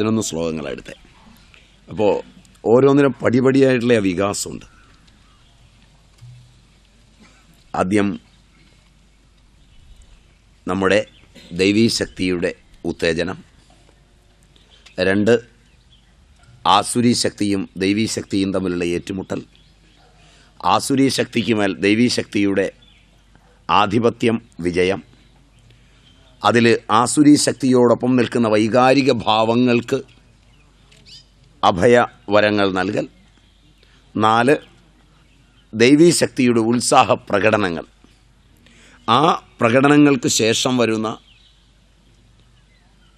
പതിനൊന്ന് ശ്ലോകങ്ങളാണ് എടുത്തത് അപ്പോൾ ഓരോന്നിനും പടിപടിയായിട്ടുള്ള വികാസമുണ്ട്. ആദ്യം നമ്മുടെ ദൈവീശക്തിയുടെ ഉത്തേജനം. രണ്ട് ആസുരി ശക്തിയും ദൈവീശക്തിയും തമ്മിലുള്ള ഏറ്റുമുട്ടൽ. ആസുരി ശക്തിക്ക് മേൽ ദൈവീശക്തിയുടെ ആധിപത്യം വിജയം. അതിൽ ആസുരി ശക്തിയോടൊപ്പം നിൽക്കുന്ന വൈകാരിക ഭാവങ്ങൾക്ക് അഭയവരങ്ങൾ നൽകൽ. നാല് ദൈവീശക്തിയുടെ ഉത്സാഹ പ്രകടനങ്ങൾ ആ പ്രകടനങ്ങൾക്ക് ശേഷം വരുന്ന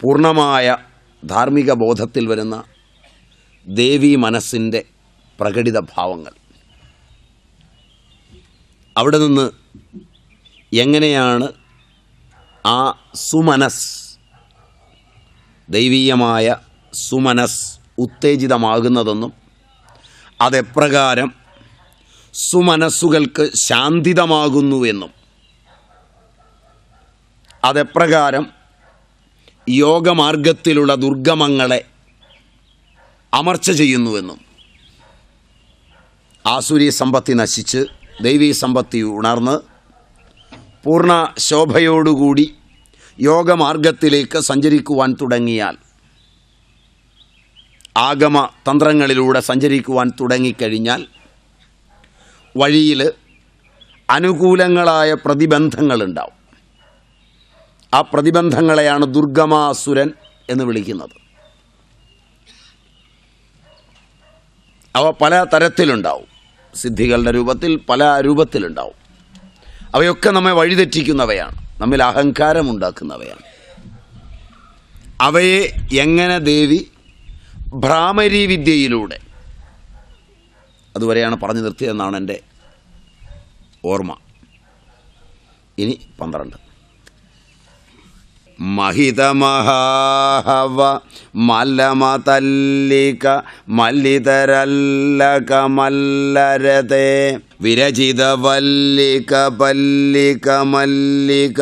പൂർണമായ ധാർമ്മിക ബോധത്തിൽ വരുന്ന ദേവീ മനസ്സിന്റെ പ്രകടിത ഭാവങ്ങൾ. അവിടെ നിന്ന് എങ്ങനെയാണ് ആ സുമനസ് ദൈവീയമായ സുമനസ് ഉത്തേജിതമാകുന്നതെന്നും അതെപ്രകാരം സുമനസ്സുകൾക്ക് ശാന്തിതമാകുന്നുവെന്നും അതെപ്രകാരം യോഗമാർഗത്തിലുള്ള ദുർഗമങ്ങളെ അമർച്ച ചെയ്യുന്നുവെന്നും ആസുരി സമ്പത്തി നശിച്ച് ദൈവീ സമ്പത്തി ഉണർന്ന് പൂർണ ശോഭയോടുകൂടി യോഗമാർഗത്തിലേക്ക് സഞ്ചരിക്കുവാൻ തുടങ്ങിയാൽ ആഗമ തന്ത്രങ്ങളിലൂടെ സഞ്ചരിക്കുവാൻ തുടങ്ങിക്കഴിഞ്ഞാൽ വഴിയിൽ അനുകൂലങ്ങളായ പ്രതിബന്ധങ്ങളുണ്ടാവും. ആ പ്രതിബന്ധങ്ങളെയാണ് ദുർഗമാസുരൻ എന്ന് വിളിക്കുന്നത്. അവ പല തരത്തിലുണ്ടാവും. സിദ്ധികളുടെ രൂപത്തിൽ പല രൂപത്തിലുണ്ടാവും. അവയൊക്കെ നമ്മെ വഴിതെറ്റിക്കുന്നവയാണ്. നമ്മിൽ അഹങ്കാരം ഉണ്ടാക്കുന്നവയാണ്. അവയെ എങ്ങനെ ദേവി ഭ്രാമരീ വിദ്യയിലൂടെ അതുവരെയാണ് പറഞ്ഞു നിർത്തിയതെന്നാണ് എന്റെ ഓർമ്മ. ഇനി പന്ത്രണ്ട്. മഹിതമഹാഹവ മല്ലമതല്ലിക മല്ലിതരല്ലക മല്ലരതേ വിരചിത വല്ലിക പല്ലിക മല്ലിക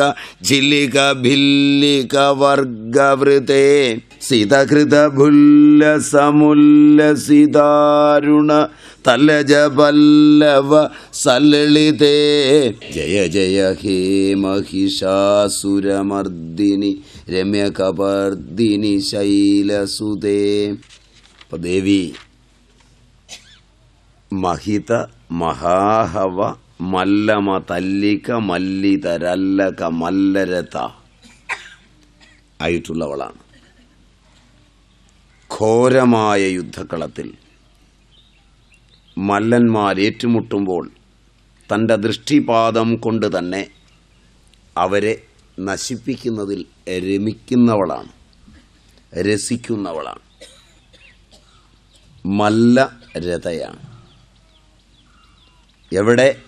ജില്ലിക ഭില്ലിക വർഗവൃതേ. സിതകൃത സിതാരുണ തലജ പല്ലവ സലളിതേ ജയ ജയ ഹേ മഹിഷാസുരമർദിനി രമ്യകപർദിനി ശൈലസുതേ. ദേവി മഹിത മഹാഹവ മല്ലമ തല്ലിക മല്ലിതരല്ലക മല്ലരത ആയിട്ടുള്ളവളാണ്. ഘോരമായ യുദ്ധക്കളത്തിൽ മല്ലന്മാർ ഏറ്റുമുട്ടുമ്പോൾ തന്റെ ദൃഷ്ടിപാദം കൊണ്ട് തന്നെ അവരെ നശിപ്പിക്കുന്നതിൽ രമിക്കുന്നവളാണ് രസിക്കുന്നവളാണ്. മല്ല രഥയാണ് എവിടെ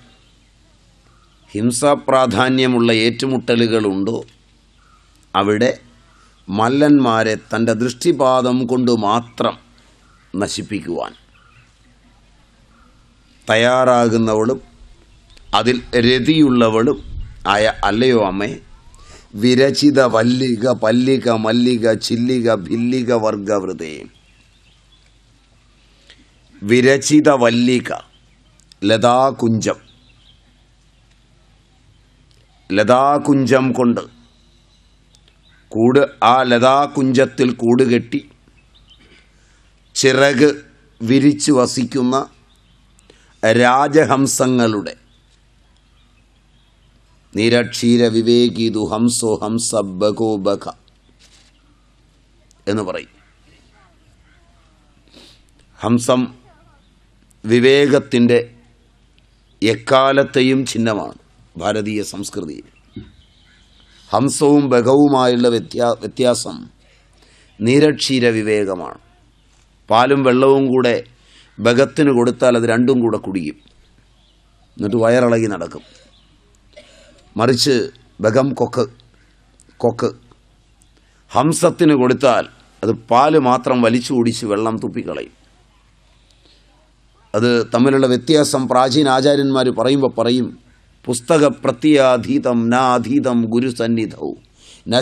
ഹിംസാപ്രാധാന്യമുള്ള ഏറ്റുമുട്ടലുകളുണ്ടോ? അവിടെ മല്ലന്മാരെ തന്റെ ദൃഷ്ടിപാതം കൊണ്ട് മാത്രം നശിപ്പിക്കുവാൻ. തയ്യാറാകുന്നവളും അതിൽ രതിയുള്ളവളും ആയ അല്ലയോ അമ്മേ? വിരചിത വല്ലിക പല്ലിക മല്ലിക ചില്ലിക ഭില്ലിക വർഗവൃതേ വിരചിത വല്ലിക ലതാകുഞ്ചം. ലതാകുഞ്ചം കൊണ്ട് കൂട് ആ ലതാകുഞ്ചത്തിൽ കൂടുകെട്ടി ചിറക് വിരിച്ചു വസിക്കുന്ന രാജഹംസങ്ങളുടെ. നിരക്ഷീര വിവേകിതു ഹംസോ ഹംസ ബഗോ ബഖ എന്ന് പറയും. ഹംസം വിവേകത്തിന്റെ എക്കാലത്തെയും ചിഹ്നമാണ് ഭാരതീയ സംസ്കൃതിയിൽ ഹംസവും ബഹവുമായുള്ള വ്യത്യാ വ്യത്യാസം നീരക്ഷീര വിവേകമാണ്. പാലും വെള്ളവും കൂടെ ബഗത്തിന് കൊടുത്താൽ അത് രണ്ടും കൂടെ കുടിക്കും എന്നിട്ട് വയറിളകി നടക്കും. മറിച്ച് ബഗം കൊക്ക് കൊക്ക്. ഹംസത്തിന് കൊടുത്താൽ അത് പാൽ മാത്രം വലിച്ചു കുടിച്ച് വെള്ളം തുപ്പിക്കളയും. അത് തമ്മിലുള്ള വ്യത്യാസം പ്രാചീന ആചാര്യന്മാർ പറയുമ്പോൾ പറയും പുസ്തക പ്രത്യാധീതം നാധീതം ഗുരുസന്നിധവും ന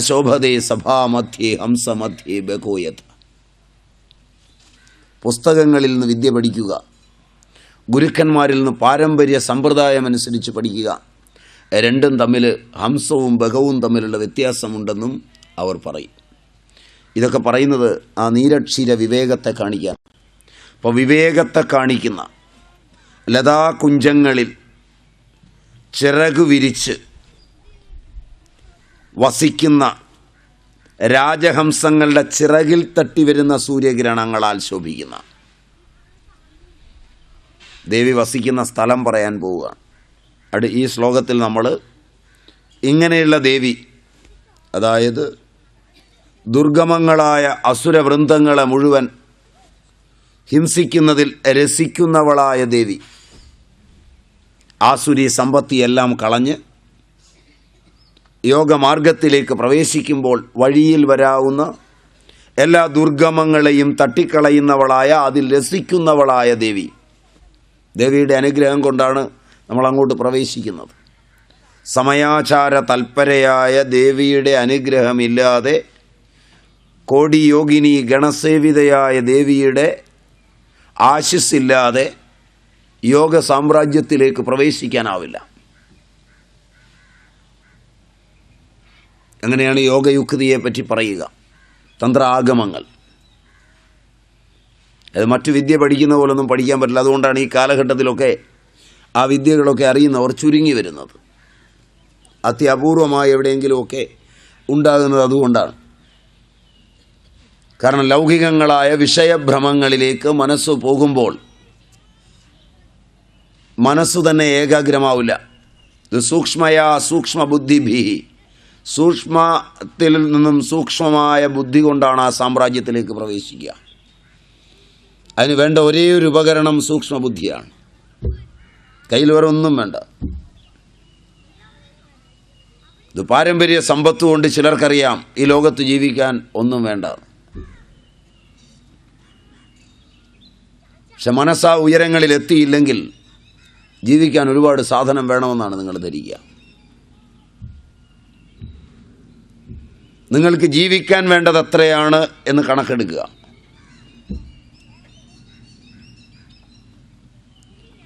സഭാമധ്യേ ഹംസമധ്യേ ബഹോയത പുസ്തകങ്ങളിൽ നിന്ന് വിദ്യ പഠിക്കുക ഗുരുക്കന്മാരിൽ നിന്ന് പാരമ്പര്യ സമ്പ്രദായമനുസരിച്ച് പഠിക്കുക രണ്ടും തമ്മിൽ ഹംസവും ബഹവും തമ്മിലുള്ള വ്യത്യാസമുണ്ടെന്നും അവർ പറയും. ഇതൊക്കെ പറയുന്നത് ആ നീരക്ഷീര വിവേകത്തെ കാണിക്കാൻ അപ്പോൾ വിവേകത്തെ കാണിക്കുന്ന ലതാകുഞ്ചങ്ങളിൽ ചിറകു വിരിച്ച് വസിക്കുന്ന രാജഹംസങ്ങളുടെ ചിറകിൽ തട്ടി വരുന്ന സൂര്യഗ്രഹണങ്ങളാൽ ശോഭിക്കുന്ന. ദേവി വസിക്കുന്ന സ്ഥലം പറയാൻ പോവുകയാണ് അട് ഈ ശ്ലോകത്തിൽ നമ്മൾ ഇങ്ങനെയുള്ള ദേവി അതായത് ദുർഗമങ്ങളായ അസുരവൃന്ദങ്ങളെ മുഴുവൻ ഹിംസിക്കുന്നതിൽ രസിക്കുന്നവളായ ദേവി. ആസുരി സമ്പത്തിയെല്ലാം കളഞ്ഞ് യോഗമാർഗത്തിലേക്ക് പ്രവേശിക്കുമ്പോൾ വഴിയിൽ വരാവുന്ന എല്ലാ ദുർഗമങ്ങളെയും തട്ടിക്കളയുന്നവളായ അതിൽ രസിക്കുന്നവളായ ദേവി. ദേവിയുടെ അനുഗ്രഹം കൊണ്ടാണ് നമ്മൾ അങ്ങോട്ട് പ്രവേശിക്കുന്നത്. സമയാചാര തൽപരയായ ദേവിയുടെ അനുഗ്രഹമില്ലാതെ കോടിയോഗിനി ഗണസേവിതയായ ദേവിയുടെ ആശിസ്സില്ലാതെ യോഗ സാമ്രാജ്യത്തിലേക്ക് പ്രവേശിക്കാനാവില്ല. അങ്ങനെയാണ് യോഗയുക്തിയെ പറ്റി പറയുക. തന്ത്ര ആഗമങ്ങൾ അത് മറ്റു വിദ്യ പഠിക്കുന്ന പോലൊന്നും പഠിക്കാൻ പറ്റില്ല. അതുകൊണ്ടാണ് ഈ കാലഘട്ടത്തിലൊക്കെ ആ വിദ്യകളൊക്കെ അറിയുന്നവർ ചുരുങ്ങി വരുന്നത്. അത്യപൂർവമായി എവിടെയെങ്കിലുമൊക്കെ ഉണ്ടാകുന്നത് അതുകൊണ്ടാണ്. കാരണം ലൗകികങ്ങളായ വിഷയഭ്രമങ്ങളിലേക്ക് മനസ്സ് പോകുമ്പോൾ മനസ്സു തന്നെ ഏകാഗ്രമാവില്ല. ഇത് സൂക്ഷ്മയാ സൂക്ഷ്മ ബുദ്ധിഭി സൂക്ഷ്മത്തിൽ നിന്നും സൂക്ഷ്മമായ ബുദ്ധി കൊണ്ടാണ് ആ സാമ്രാജ്യത്തിലേക്ക് പ്രവേശിക്കുക. അതിന് വേണ്ട ഒരേ ഒരു ഉപകരണം സൂക്ഷ്മ ബുദ്ധിയാണ് കയ്യിൽ വേറെ ഒന്നും വേണ്ട. ഇത് പാരമ്പര്യ സമ്പത്ത് കൊണ്ട് ചിലർക്കറിയാം ഈ ലോകത്ത് ജീവിക്കാൻ ഒന്നും വേണ്ട. പക്ഷെ മനസ്സാ ഉയരങ്ങളിൽ എത്തിയില്ലെങ്കിൽ ജീവിക്കാൻ ഒരുപാട് സാധനം വേണമെന്നാണ് നിങ്ങൾ ധരിക്കുക. നിങ്ങൾക്ക് ജീവിക്കാൻ വേണ്ടത് എത്രയാണ് എന്ന് കണക്കെടുക്കുക.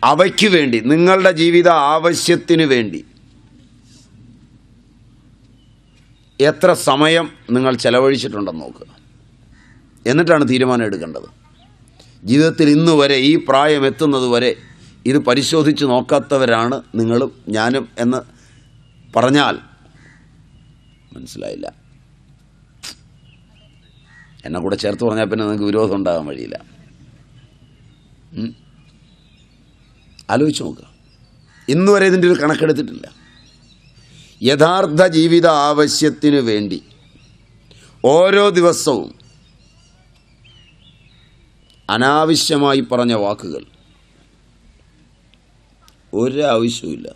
അവയ്ക്ക് വേണ്ടി നിങ്ങളുടെ ജീവിത ആവശ്യത്തിന് വേണ്ടി എത്ര സമയം നിങ്ങൾ ചെലവഴിച്ചിട്ടുണ്ടെന്ന് നോക്കുക. എന്നിട്ടാണ് തീരുമാനം എടുക്കേണ്ടത്. ജീവിതത്തിൽ ഇന്ന് വരെ ഈ പ്രായം എത്തുന്നത് വരെ ഇത് പരിശോധിച്ച് നോക്കാത്തവരാണ് നിങ്ങളും ഞാനും എന്ന് പറഞ്ഞാൽ മനസ്സിലായില്ല. എന്നെ കൂടെ ചേർത്ത് പറഞ്ഞാൽ പിന്നെ നിങ്ങൾക്ക് വിരോധം ഉണ്ടാകാൻ വഴിയില്ല. ആലോചിച്ച് നോക്കുക ഇന്ന് വരെ ഇതിന്റെ ഒരു കണക്കെടുത്തിട്ടില്ല. യഥാർത്ഥ ജീവിത ആവശ്യത്തിനു വേണ്ടി ഓരോ ദിവസവും അനാവശ്യമായി പറഞ്ഞ വാക്കുകൾ. ഒരാവശ്യവുമില്ല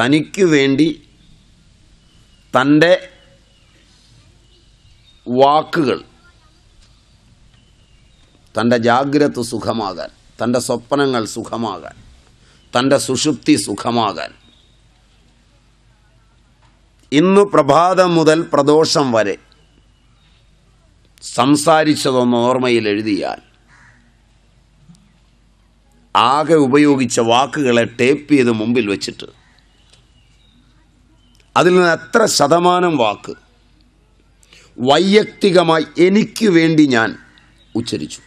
തനിക്ക് വേണ്ടി തന്റെ വാക്കുകൾ തന്റെ ജാഗ്രത സുഖമാകാൻ തന്റെ സ്വപ്നങ്ങൾ സുഖമാകാൻ തന്റെ സുഷുപ്തി സുഖമാകാൻ. ഇന്നു പ്രഭാതം മുതൽ പ്രദോഷം വരെ സംസാരിച്ചതൊന്ന് ഓർമ്മയിൽ എഴുതിയാൽ. ആകെ ഉപയോഗിച്ച വാക്കുകളെ ടേപ്പ് ചെയ്ത് മുമ്പിൽ വെച്ചിട്ട്. അതിൽ നിന്ന് എത്ര ശതമാനം വാക്ക് വൈയക്തികമായി എനിക്ക് വേണ്ടി ഞാൻ ഉച്ചരിച്ചു.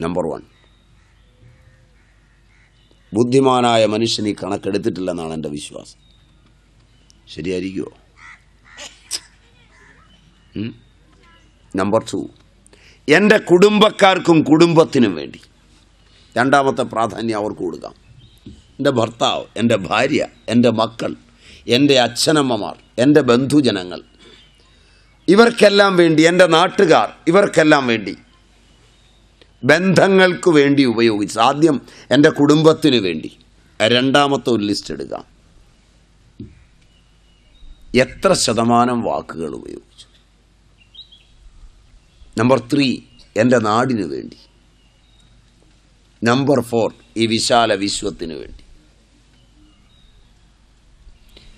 നമ്പർ വൺ ബുദ്ധിമാനായ മനുഷ്യൻ ഈ കണക്കെടുത്തിട്ടില്ലെന്നാണ് എന്റെ വിശ്വാസം. ശരിയായിരിക്കുമോ? നമ്പർ ടു എന്റെ കുടുംബക്കാർക്കും കുടുംബത്തിനും വേണ്ടി രണ്ടാമത്തെ പ്രാധാന്യം അവർക്ക് കൊടുക്കാം. എന്റെ ഭർത്താവ് എന്റെ ഭാര്യ എന്റെ മക്കൾ എന്റെ അച്ഛനമ്മമാർ എന്റെ ബന്ധുജനങ്ങൾ ഇവർക്കെല്ലാം വേണ്ടി എന്റെ നാട്ടുകാർ ഇവർക്കെല്ലാം വേണ്ടി ബന്ധങ്ങൾക്ക് വേണ്ടി ഉപയോഗിച്ച് ആദ്യം എന്റെ കുടുംബത്തിന് വേണ്ടി രണ്ടാമത്തെ ഒരു ലിസ്റ്റ് എടുക്കാം. എത്ര ശതമാനം വാക്കുകൾ ഉപയോഗിച്ചു? നമ്പർ ത്രീ എന്റെ നാടിനു വേണ്ടി. നമ്പർ ഫോർ ഈ വിശാല വിശ്വത്തിനു വേണ്ടി.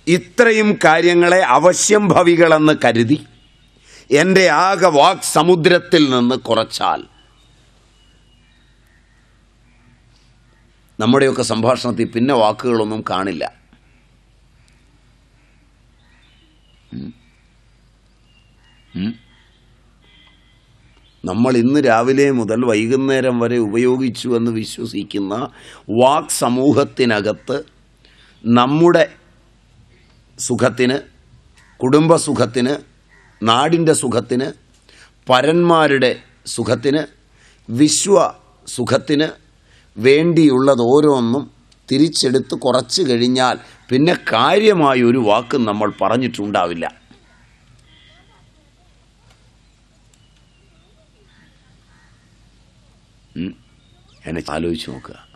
ഇത്രയും കാര്യങ്ങളെ അവശ്യം ഭവികളെന്ന് കരുതി എന്റെ ആകെ വാക് സമുദ്രത്തിൽ നിന്ന് കുറച്ചാൽ നമ്മുടെയൊക്കെ സംഭാഷണത്തിൽ പിന്നെ വാക്കുകളൊന്നും കാണില്ല. നമ്മൾ ഇന്ന് രാവിലെ മുതൽ വൈകുന്നേരം വരെ ഉപയോഗിച്ചു എന്ന് വിശ്വസിക്കുന്ന വാക് സമൂഹത്തിനകത്ത് നമ്മുടെ സുഖത്തിന് കുടുംബസുഖത്തിന് നാടിന്റെ സുഖത്തിന് പരന്മാരുടെ സുഖത്തിന് വിശ്വ സുഖത്തിന് വേണ്ടിയുള്ളത് ഓരോന്നും തിരിച്ചെടുത്ത് കുറച്ച് കഴിഞ്ഞാൽ പിന്നെ കാര്യമായൊരു വാക്കും നമ്മൾ പറഞ്ഞിട്ടുണ്ടാവില്ല. എന്നെ ആലോചിച്ച് നോക്കുക.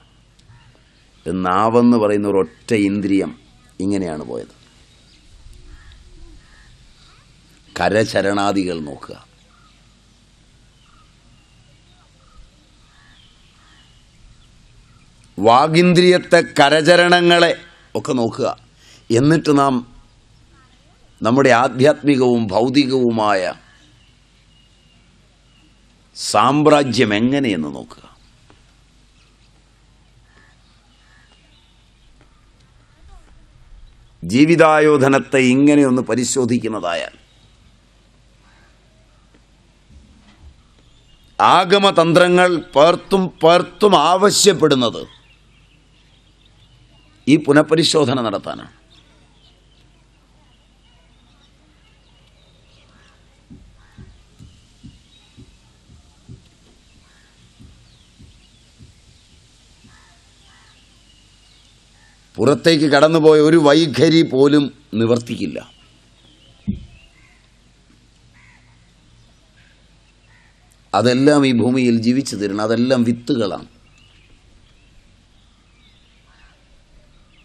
നാവെന്ന് പറയുന്ന ഒരു ഒറ്റ ഇന്ദ്രിയം ഇങ്ങനെയാണ് പോയത്. കരചരണാദികൾ നോക്കുക. വാഗിന്ദ്രിയത്തെ കരചരണങ്ങളെ ഒക്കെ നോക്കുക. എന്നിട്ട് നാം നമ്മുടെ ആധ്യാത്മികവും ഭൗതികവുമായ സാമ്രാജ്യം എങ്ങനെയെന്ന് നോക്കുക. ജീവിതായോധനത്തെ ഇങ്ങനെയൊന്ന് പരിശോധിക്കുന്നതായാൽ ആഗമതന്ത്രങ്ങൾ പേർത്തും പേർത്തും ആവശ്യപ്പെടുന്നത് ഈ പുനഃപരിശോധന നടത്താനാണ്. പുറത്തേക്ക് കടന്നുപോയ ഒരു വൈഖരി പോലും നിവർത്തിക്കില്ല അതെല്ലാം ഈ ഭൂമിയിൽ ജീവിച്ചു തരണം. അതെല്ലാം വിത്തുകളാണ്.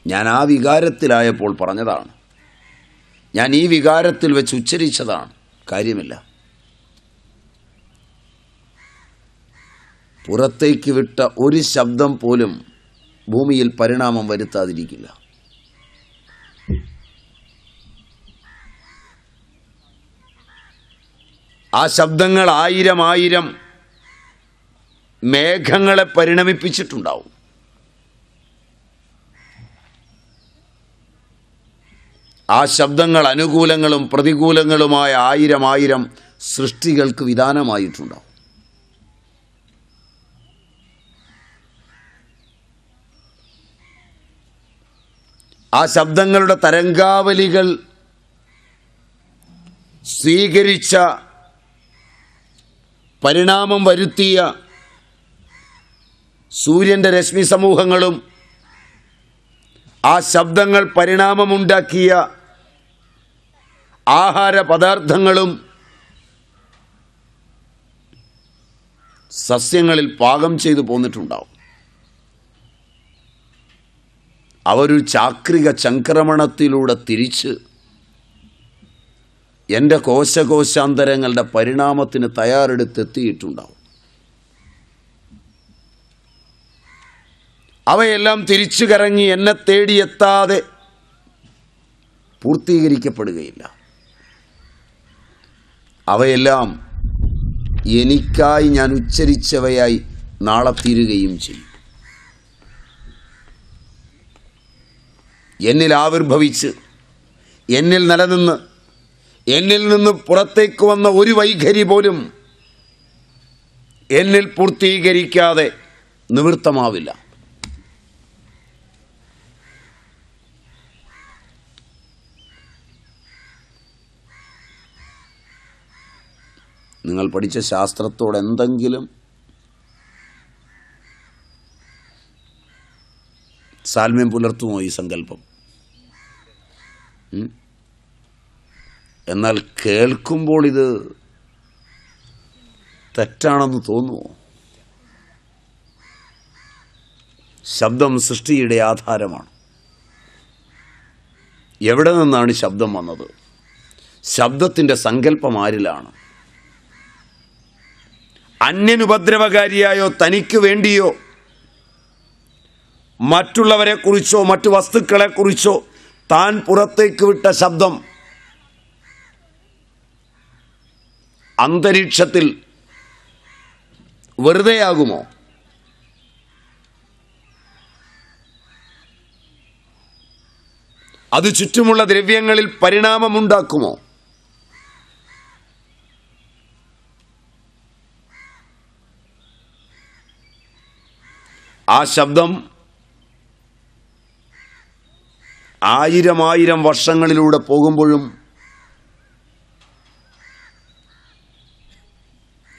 ഞാൻ ആ വികാരത്തിലായപ്പോൾ പറഞ്ഞതാണ്. ഞാൻ ഈ വികാരത്തിൽ വെച്ച് ഉച്ചരിച്ചതാണ്. കാര്യമില്ല. പുറത്തേക്ക് വിട്ട ഒരു ശബ്ദം പോലും ഭൂമിയിൽ പരിണാമം വരുത്താതിരിക്കില്ല. ആ ശബ്ദങ്ങൾ ആയിരം ആയിരം മേഘങ്ങളെ പരിണമിപ്പിച്ചിട്ടുണ്ടാവും. ആ ശബ്ദങ്ങൾ അനുകൂലങ്ങളും പ്രതികൂലങ്ങളുമായ ആയിരം ആയിരം സൃഷ്ടികൾക്ക് വിധാനമായിട്ടുണ്ടാവും. ആ ശബ്ദങ്ങളുടെ തരംഗാവലികൾ സ്വീകരിച്ച പരിണാമം വരുത്തിയ സൂര്യന്റെ രശ്മി സമൂഹങ്ങളും ആ ശബ്ദങ്ങൾ പരിണാമമുണ്ടാക്കിയ ആഹാര പദാർത്ഥങ്ങളും സസ്യങ്ങളിൽ പാകം ചെയ്തു പോന്നിട്ടുണ്ടാവും. അവരൊരു ചാക്രിക ചംക്രമണത്തിലൂടെ തിരിച്ച് എന്റെ കോശകോശാന്തരങ്ങളുടെ പരിണാമത്തിന് തയ്യാറെടുത്തെത്തിയിട്ടുണ്ടാവും. അവയെല്ലാം തിരിച്ചു കറങ്ങി എന്നെ തേടിയെത്താതെ പൂർത്തീകരിക്കപ്പെടുകയില്ല. അവയെല്ലാം എനിക്കായി ഞാൻ ഉച്ചരിച്ചവയായി നാളെ തീരുകയും ചെയ്യും. എന്നിൽ ആവിർഭവിച്ച് എന്നിൽ നിലനിന്ന് എന്നിൽ നിന്ന് പുറത്തേക്ക് വന്ന ഒരു വൈഖരി പോലും എന്നിൽ പൂർത്തീകരിക്കാതെ നിവൃത്തമാവില്ല നിങ്ങൾ പഠിച്ച ശാസ്ത്രത്തോട് എന്തെങ്കിലും സാൽമ്യം പുലർത്തുമോ ഈ സങ്കല്പം? എന്നാൽ കേൾക്കുമ്പോൾ ഇത് തെറ്റാണെന്ന് തോന്നുമോ? ശബ്ദം സൃഷ്ടിയുടെ ആധാരമാണ്. എവിടെ നിന്നാണ് ശബ്ദം വന്നത്? ശബ്ദത്തിന്റെ സങ്കല്പം ആരിലാണ്? അന്യനുപദ്രവകാരിയായോ തനിക്ക് വേണ്ടിയോ? മറ്റുള്ളവരെക്കുറിച്ചോ മറ്റു വസ്തുക്കളെക്കുറിച്ചോ താൻ പുറത്തേക്ക് വിട്ട ശബ്ദം അന്തരീക്ഷത്തിൽ വെറുതെയാകുമോ? അത് ചുറ്റുമുള്ള ദ്രവ്യങ്ങളിൽ പരിണാമമുണ്ടാക്കുമോ? ആ ശബ്ദം ആയിരം ആയിരം വർഷങ്ങളിലൂടെ പോകുമ്പോഴും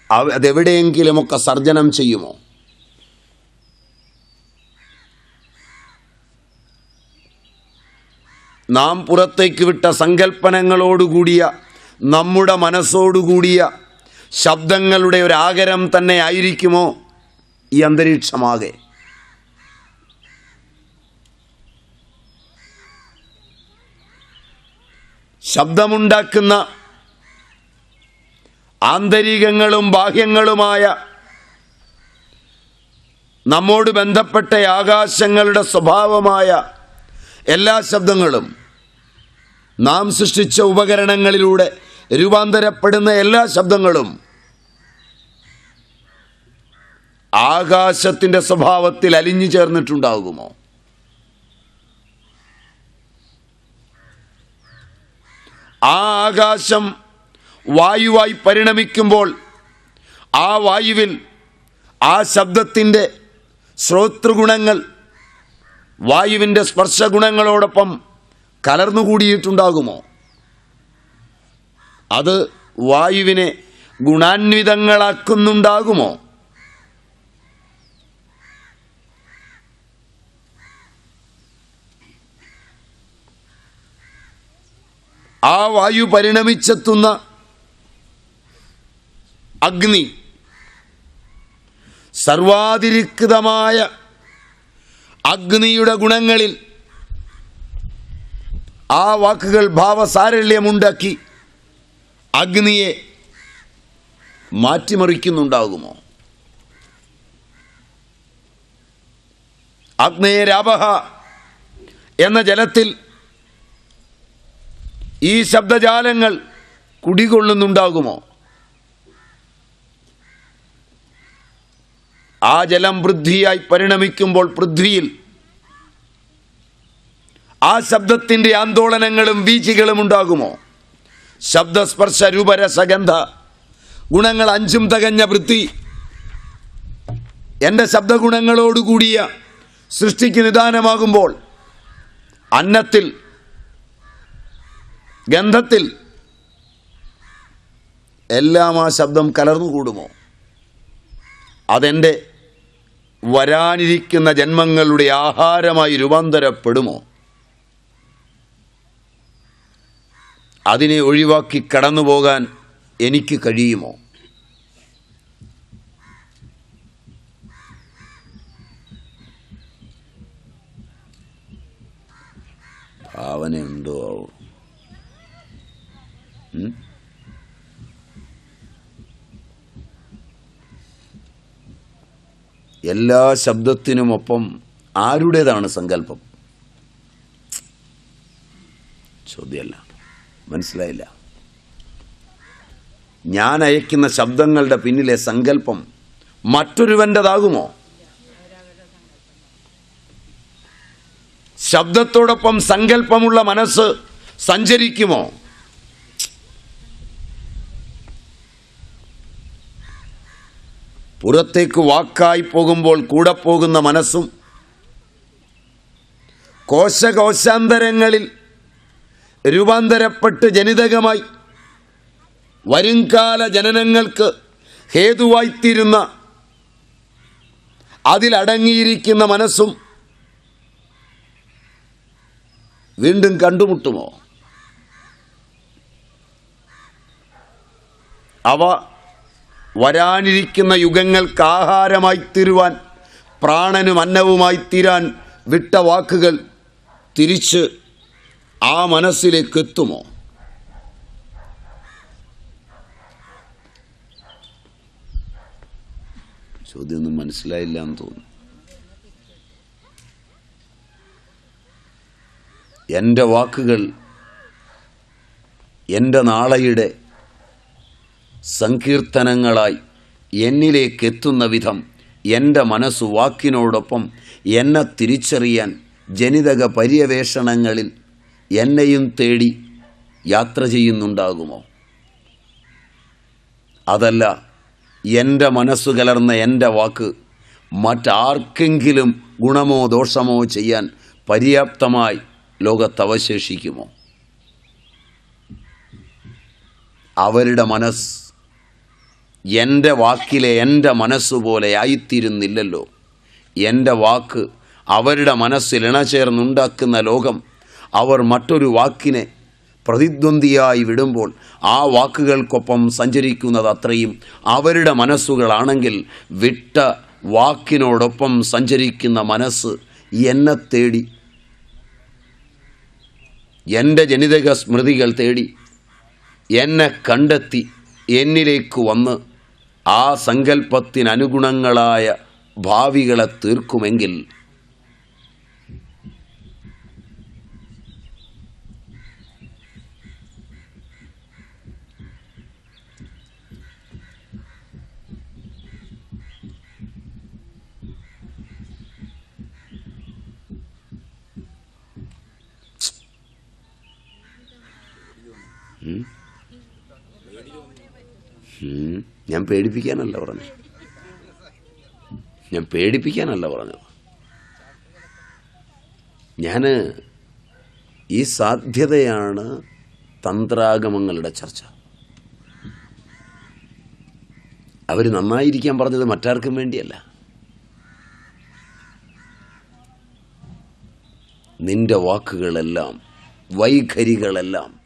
അതെവിടെയെങ്കിലുമൊക്കെ സർജനം ചെയ്യുമോ? നാം പുറത്തേക്ക് വിട്ട സങ്കല്പനങ്ങളോടുകൂടിയ നമ്മുടെ മനസ്സോടുകൂടിയ ശബ്ദങ്ങളുടെ ഒരു ആകരം തന്നെ ആയിരിക്കുമോ ഈ അന്തരീക്ഷമാകെ? ശബ്ദമുണ്ടാക്കുന്ന ആന്തരികങ്ങളും ബാഹ്യങ്ങളുമായ നമ്മോട് ബന്ധപ്പെട്ട ആകാശങ്ങളുടെ സ്വഭാവമായ എല്ലാ ശബ്ദങ്ങളും നാം സൃഷ്ടിച്ച ഉപകരണങ്ങളിലൂടെ രൂപാന്തരപ്പെടുന്ന എല്ലാ ശബ്ദങ്ങളും ആകാശത്തിന്റെ സ്വഭാവത്തിൽ അലിഞ്ഞു ചേർന്നിട്ടുണ്ടാകുമോ? ആ ആകാശം വായുവായി പരിണമിക്കുമ്പോൾ ആ വായുവിൽ ആ ശബ്ദത്തിന്റെ ശ്രോതൃഗുണങ്ങൾ വായുവിന്റെ സ്പർശഗുണങ്ങളോടൊപ്പം കലർന്നുകൂടിയിട്ടുണ്ടാകുമോ? അത് വായുവിനെ ഗുണാന്വിതങ്ങളാക്കുന്നുണ്ടാകുമോ? ആ വായു പരിണമിച്ചെത്തുന്ന അഗ്നി സർവാതിരിക്തമായ അഗ്നിയുടെ ഗുണങ്ങളിൽ ആ വാക്കുകൾ ഭാവസാരല്യമുണ്ടാക്കി അഗ്നിയെ മാറ്റിമറിക്കുന്നുണ്ടാകുമോ? അഗ്നേരാപഹ എന്ന ജലത്തിൽ ഈ ശബ്ദജാലങ്ങൾ കുടികൊള്ളുന്നുണ്ടാകുമോ? ആ ജലം വൃദ്ധിയായി പരിണമിക്കുമ്പോൾ പൃഥ്വിയിൽ ആ ശബ്ദത്തിന്റെ ആന്തോളനങ്ങളും വീഴ്ചകളും ഉണ്ടാകുമോ? ശബ്ദസ്പർശ രൂപരസഗന്ധ ഗുണങ്ങൾ അഞ്ചും തകഞ്ഞ വൃത്തി. എന്റെ ശബ്ദഗുണങ്ങളോടുകൂടിയ സൃഷ്ടിക്ക് നിദാനമാകുമ്പോൾ അന്നത്തിൽ ഗന്ധത്തിൽ എല്ലാം ആ ശബ്ദം കലർന്നുകൂടുമോ അതെന്റെ വരാനിരിക്കുന്ന ജന്മങ്ങളുടെ ആഹാരമായി രൂപാന്തരപ്പെടുമോ? അതിനെ ഒഴിവാക്കി കടന്നു പോകാൻ എനിക്ക് കഴിയുമോ? ഭാവനയുണ്ടോ? ആവോ എല്ലാ ശബ്ദത്തിനുമൊപ്പം ആരുടേതാണ് സങ്കല്പം? ചോദ്യമല്ല മനസ്സിലായില്ല. ഞാൻ അയക്കുന്ന ശബ്ദങ്ങളുടെ പിന്നിലെ സങ്കല്പം മറ്റൊരുവന്റെതാകുമോ? ശബ്ദത്തോടൊപ്പം സങ്കല്പമുള്ള മനസ്സ് സഞ്ചരിക്കുമോ? പുറത്തേക്ക് വാക്കായി പോകുമ്പോൾ കൂടെ പോകുന്ന മനസ്സും കോശകോശാന്തരങ്ങളിൽ രൂപാന്തരപ്പെട്ട് ജനിതകമായി വരുംകാല ജനനങ്ങൾക്ക് ഹേതുവായിത്തീരുന്ന അതിലടങ്ങിയിരിക്കുന്ന മനസ്സും വീണ്ടും കണ്ടുമുട്ടുമോ? അവ വരാനിരിക്കുന്ന യുഗങ്ങൾക്ക് ആഹാരമായി തീരുവാൻ പ്രാണനും അന്നവുമായി തീരാൻ വിട്ട വാക്കുകൾ തിരിച്ച് ആ മനസ്സിലേക്ക് എത്തുമോ? ചോദ്യമൊന്നും മനസ്സിലായില്ല എന്ന് തോന്നുന്നു. എന്റെ വാക്കുകൾ എന്റെ നാളെയുടെ സങ്കീർത്തനങ്ങളായി എന്നിലേക്ക് എത്തുന്ന വിധം എന്റെ മനസ്സ് വാക്കിനോടൊപ്പം എന്നെ തിരിച്ചറിയാൻ ജനിതക പര്യവേഷണങ്ങളിൽ എന്നെയും തേടി യാത്ര ചെയ്യുന്നുണ്ടാകുമോ? അതല്ല എന്റെ മനസ്സ് കലർന്ന എന്റെ വാക്ക് മറ്റാർക്കെങ്കിലും ഗുണമോ ദോഷമോ ചെയ്യാൻ പര്യാപ്തമായി ലോകത്തവശേഷിക്കുമോ? അവരുടെ മനസ്സ് എന്റെ വാക്കിലെ എന്റെ മനസ്സുപോലെ ആയിത്തീരുന്നില്ലല്ലോ. എന്റെ വാക്ക് അവരുടെ മനസ്സിൽ ഇണചേർന്നുണ്ടാക്കുന്ന ലോകം അവർ മറ്റൊരു വാക്കിനെ പ്രതിദ്വന്ദിയായി വിടുമ്പോൾ ആ വാക്കുകൾക്കൊപ്പം സഞ്ചരിക്കുന്നത് അത്രയും അവരുടെ മനസ്സുകളാണെങ്കിൽ വിട്ട വാക്കിനോടൊപ്പം സഞ്ചരിക്കുന്ന മനസ്സ് എന്നെ തേടി. എന്റെ ജനിതക സ്മൃതികൾ തേടി. എന്നെ കണ്ടെത്തി എന്നിലേക്ക് വന്ന് ആ സങ്കല്പത്തിനനുഗുണങ്ങളായ ഭാവികളെ തീർക്കുമെങ്കിൽ ഉം. ഞാൻ പേടിപ്പിക്കാനല്ല പറഞ്ഞത്. ഞാൻ പേടിപ്പിക്കാനല്ല പറഞ്ഞത്. ഞാൻ ഈ സാധ്യതയാണ് തന്ത്രാഗമങ്ങളുടെ ചർച്ച. അവർ നന്നായിരിക്കാൻ പറഞ്ഞത് മറ്റാർക്കും വേണ്ടിയല്ല. നിന്റെ വാക്കുകളെല്ലാം വൈഖരികളെല്ലാം